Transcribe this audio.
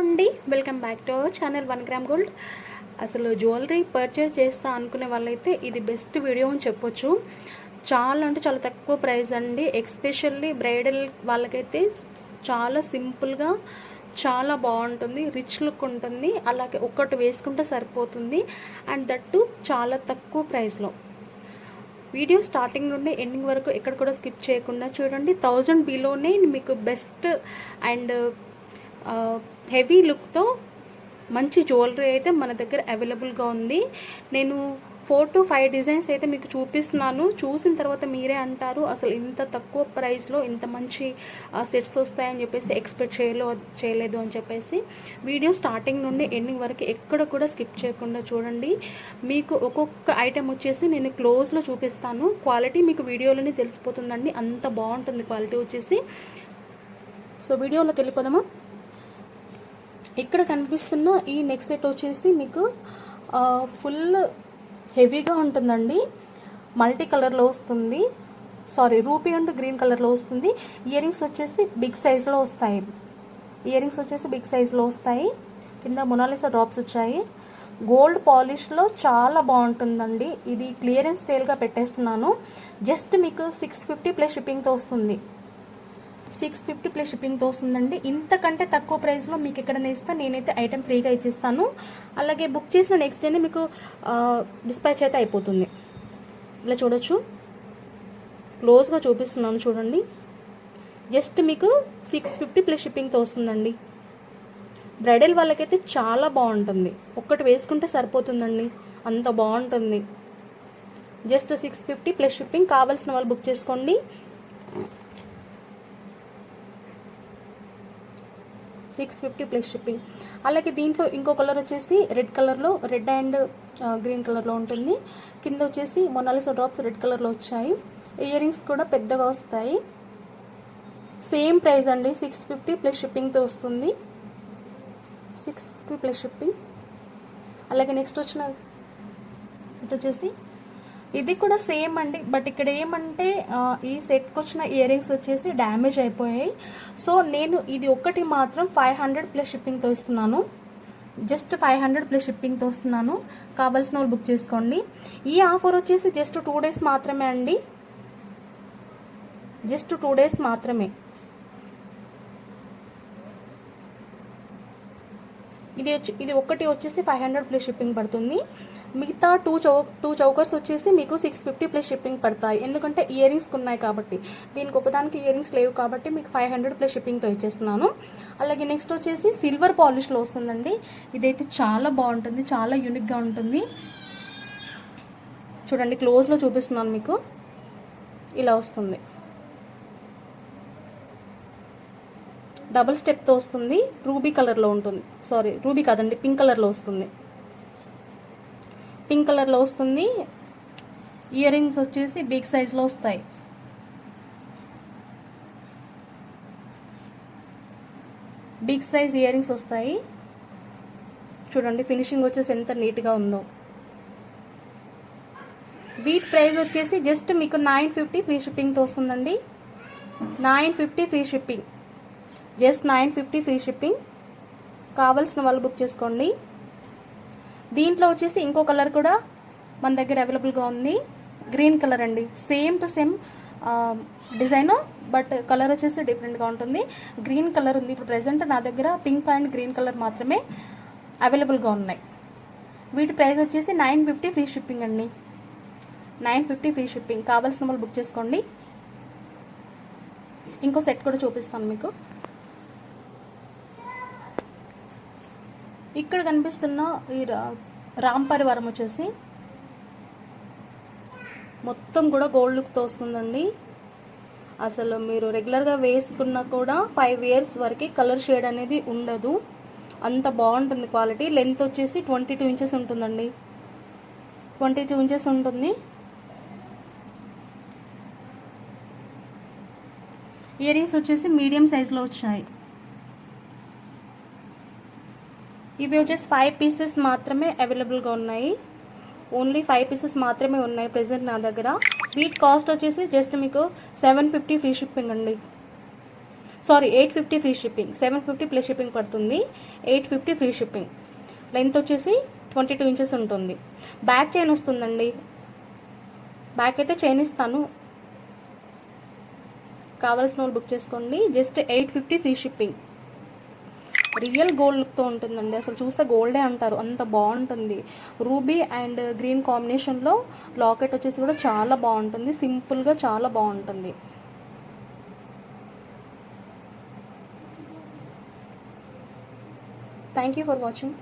అండి. Welcome back to our channel one gram gold అసలు jewellery purchase చేస్తా అనుకునే వాళ్ళైతే ఇది బెస్ట్ వీడియో అని చెప్పొచ్చు. చాలా అంటే చాలా తక్కువ ప్రైస్ అండి. ఎక్స్పెషల్లీ బ్రైడల్ వాళ్ళకైతే చాలా సింపుల్గా చాలా బాగుంటుంది రిచ్ లుక్ ఉంటుంది. అలాగే ఒక్కటి వేసుకుంటే సరిపోతుంది. అండ్ దట్టు చాలా తక్కువ ప్రైస్లో వీడియో స్టార్టింగ్ నుండి ఎండింగ్ వరకు ఎక్కడ కూడా స్కిప్ చేయకుండా చూడండి. థౌజండ్ బిలోనే మీకు బెస్ట్ అండ్ హెవీ లుక్తో మంచి జ్యువెలరీ అయితే మన దగ్గర అవైలబుల్గా ఉంది. నేను ఫోర్ టు ఫైవ్ డిజైన్స్ అయితే మీకు చూపిస్తున్నాను. చూసిన తర్వాత మీరే అంటారు అసలు ఇంత తక్కువ ప్రైస్లో ఇంత మంచి సెట్స్ వస్తాయని చెప్పేసి ఎక్స్పెక్ట్ చేయలో చేయలేదు అని చెప్పేసి వీడియో స్టార్టింగ్ నుండి ఎండింగ్ వరకు ఎక్కడ కూడా స్కిప్ చేయకుండా చూడండి. మీకు ఒక్కొక్క ఐటెం వచ్చేసి నేను క్లోజ్లో చూపిస్తాను. క్వాలిటీ మీకు వీడియోలోనే తెలిసిపోతుందండి. అంత బాగుంటుంది క్వాలిటీ వచ్చేసి. సో వీడియోలోకి వెళ్ళిపోదామా? ఇక్కడ కనిపిస్తున్న ఈ నెక్ సెట్ వచ్చేసి మీకు ఫుల్ హెవీగా ఉంటుందండి. మల్టీ కలర్లో వస్తుంది. సారీ రూపీ అండ్ గ్రీన్ కలర్లో వస్తుంది. ఇయర్ రింగ్స్ వచ్చేసి బిగ్ సైజ్లో వస్తాయి. ఇయర్ రింగ్స్ వచ్చేసి బిగ్ సైజ్లో వస్తాయి. కింద మొనాలిసా డ్రాప్స్ వచ్చాయి. గోల్డ్ పాలిష్లో చాలా బాగుంటుందండి. ఇది క్లియరెన్స్ సేల్గా పెట్టేస్తున్నాను. జస్ట్ మీకు సిక్స్ ఫిఫ్టీ ప్లస్ షిప్పింగ్తో వస్తుంది. సిక్స్ ఫిఫ్టీ ప్లస్ షిప్పింగ్తో వస్తుందండి ఇంతకంటే తక్కువ ప్రైస్లో మీకు ఎక్కడైనా ఇస్తా నేనైతే ఐటెం ఫ్రీగా ఇచ్చేస్తాను. అలాగే బుక్ చేసిన నెక్స్ట్ డేనే మీకు డిస్పాచ్ అయితే అయిపోతుంది. ఇలా చూడొచ్చు. క్లోజ్గా చూపిస్తున్నాను చూడండి. జస్ట్ మీకు సిక్స్ ఫిఫ్టీ ప్లస్ షిప్పింగ్తో వస్తుందండి బ్రైడల్ వాళ్ళకైతే చాలా బాగుంటుంది. ఒక్కటి వేసుకుంటే సరిపోతుందండి. అంత బాగుంటుంది. Just six fifty plus shipping కావాల్సిన వాళ్ళు బుక్ చేసుకోండి. సిక్స్ ఫిఫ్టీ ప్లస్ షిప్పింగ్ అలాగే దీంట్లో ఇంకో కలర్ వచ్చేసి రెడ్ కలర్లో రెడ్ అండ్ గ్రీన్ కలర్లో ఉంటుంది. కింద వచ్చేసి మొనాలిసా డ్రాప్స్ రెడ్ కలర్లో వచ్చాయి. ఇయర్ రింగ్స్ కూడా పెద్దగా వస్తాయి. సేమ్ ప్రైస్ అండి సిక్స్ ఫిఫ్టీ ప్లస్ షిప్పింగ్తో వస్తుంది. సిక్స్ ఫిఫ్టీ ప్లస్ షిప్పింగ్ అలాగే నెక్స్ట్ వచ్చిన ఇటు వచ్చేసి ఇది కూడా సేమ్ అండి. బట్ ఇక్కడ ఏమంటే ఈ సెట్కి వచ్చిన ఇయర్ రింగ్స్ వచ్చేసి డ్యామేజ్ అయిపోయాయి. సో నేను ఇది ఒక్కటి మాత్రం ఫైవ్ హండ్రెడ్ ప్లస్ షిప్పింగ్తో ఇస్తున్నాను. జస్ట్ ఫైవ్ హండ్రెడ్ ప్లస్ షిప్పింగ్తో వస్తున్నాను కావాల్సిన వాళ్ళు బుక్ చేసుకోండి. ఈ ఆఫర్ వచ్చేసి జస్ట్ టూ డేస్ మాత్రమే అండి. జస్ట్ టూ డేస్ మాత్రమే. ఇది వచ్చి ఇది ఒక్కటి వచ్చేసి ఫైవ్ హండ్రెడ్ ప్లస్ షిప్పింగ్ పడుతుంది. మిగతా టూ చౌ టూ చౌకర్స్ వచ్చేసి మీకు సిక్స్ ఫిఫ్టీ ప్లస్ షిప్పింగ్ పడతాయి. ఎందుకంటే ఇయర్ రింగ్స్ ఉన్నాయి కాబట్టి. దీనికి ఒకదానికి ఇయర్ రింగ్స్ లేవు కాబట్టి మీకు ఫైవ్ హండ్రెడ్ ప్లస్ షిప్పింగ్తో ఇచ్చేస్తున్నాను. అలాగే నెక్స్ట్ వచ్చేసి సిల్వర్ పాలిష్లో వస్తుందండి. ఇదైతే చాలా బాగుంటుంది చాలా యూనిక్గా ఉంటుంది. చూడండి క్లోజ్లో చూపిస్తున్నాను మీకు. ఇలా వస్తుంది. డబుల్ స్టెప్తో వస్తుంది. రూబీ కలర్లో ఉంటుంది. సారీ రూబీ కాదండి పింక్ కలర్లో వస్తుంది. పింక్ కలర్లో వస్తుంది. ఇయర్ రింగ్స్ వచ్చేసి బిగ్ సైజ్లో వస్తాయి. బిగ్ సైజ్ ఇయర్ రింగ్స్ వస్తాయి. చూడండి ఫినిషింగ్ వచ్చేసి ఎంత నీట్గా ఉందో. వీట్ ప్రైస్ వచ్చేసి జస్ట్ మీకు నైన్ ఫిఫ్టీ ఫ్రీ షిప్పింగ్తో వస్తుందండి. Nine fifty free shipping just nine fifty free shipping కావాల్సిన వాళ్ళు బుక్ చేసుకోండి. దీంట్లో వచ్చేసి ఇంకో కలర్ కూడా మన దగ్గర అవైలబుల్గా ఉంది. గ్రీన్ కలర్ అండి. Same to same design but colour వచ్చేసి డిఫరెంట్గా ఉంటుంది. గ్రీన్ కలర్ ఉంది. ఇప్పుడు ప్రజెంట్ నా దగ్గర పింక్ అండ్ గ్రీన్ కలర్ మాత్రమే అవైలబుల్గా ఉన్నాయి. వీటి ప్రైస్ వచ్చేసి నైన్ ఫిఫ్టీ ఫ్రీ షిప్పింగ్ అండి. నైన్ ఫిఫ్టీ ఫ్రీ షిప్పింగ్ కావాల్సిన వాళ్ళు బుక్ చేసుకోండి. ఇంకో సెట్ కూడా చూపిస్తాను మీకు. ఇక్కడ కనిపిస్తున్న ఈ రా- రామ్ పరివారం వచ్చేసి మొత్తం కూడా గోల్డ్ లుక్ తోస్తుందండి. అసలు మీరు రెగ్యులర్గా వేసుకున్నా కూడా ఫైవ్ ఇయర్స్ వరకు కలర్ షేడ్ అనేది ఉండదు. అంత బాగుంటుంది క్వాలిటీ లెంత్ వచ్చేసి ట్వంటీ టూ ఇంచెస్ ఉంటుందండి. ట్వంటీ టూ ఇంచెస్ ఉంటుంది. ఇయర్ రింగ్స్ వచ్చేసి మీడియం సైజులో వచ్చాయి. ఇవి వచ్చేసి ఫైవ్ పీసెస్ మాత్రమే అవైలబుల్గా ఉన్నాయి. ఓన్లీ ఫైవ్ పీసెస్ మాత్రమే ఉన్నాయి ప్రెసెంట్ నా దగ్గర. వీటి కాస్ట్ వచ్చేసి జస్ట్ మీకు సెవెన్ ఫిఫ్టీ ఫ్రీ షిప్పింగ్ అండి. Sorry eight fifty free shipping seven fifty plus shipping పడుతుంది. Eight fifty free shipping length వచ్చేసి ట్వంటీ టూ ఇంచెస్ ఉంటుంది. బ్యాక్ చైన్ వస్తుందండి. బ్యాక్ అయితే చైన్ ఇస్తాను. కావాల్సిన వాళ్ళు బుక్ చేసుకోండి. Just eight fifty free shipping real గోల్డ్తో ఉంటుందండి. అసలు చూస్తే గోల్డే అంటారు. అంత బాగుంటుంది. రూబీ అండ్ గ్రీన్ కాంబినేషన్లో లాకెట్ వచ్చేసి కూడా చాలా బాగుంటుంది. సింపుల్గా చాలా బాగుంటుంది. Thank you for watching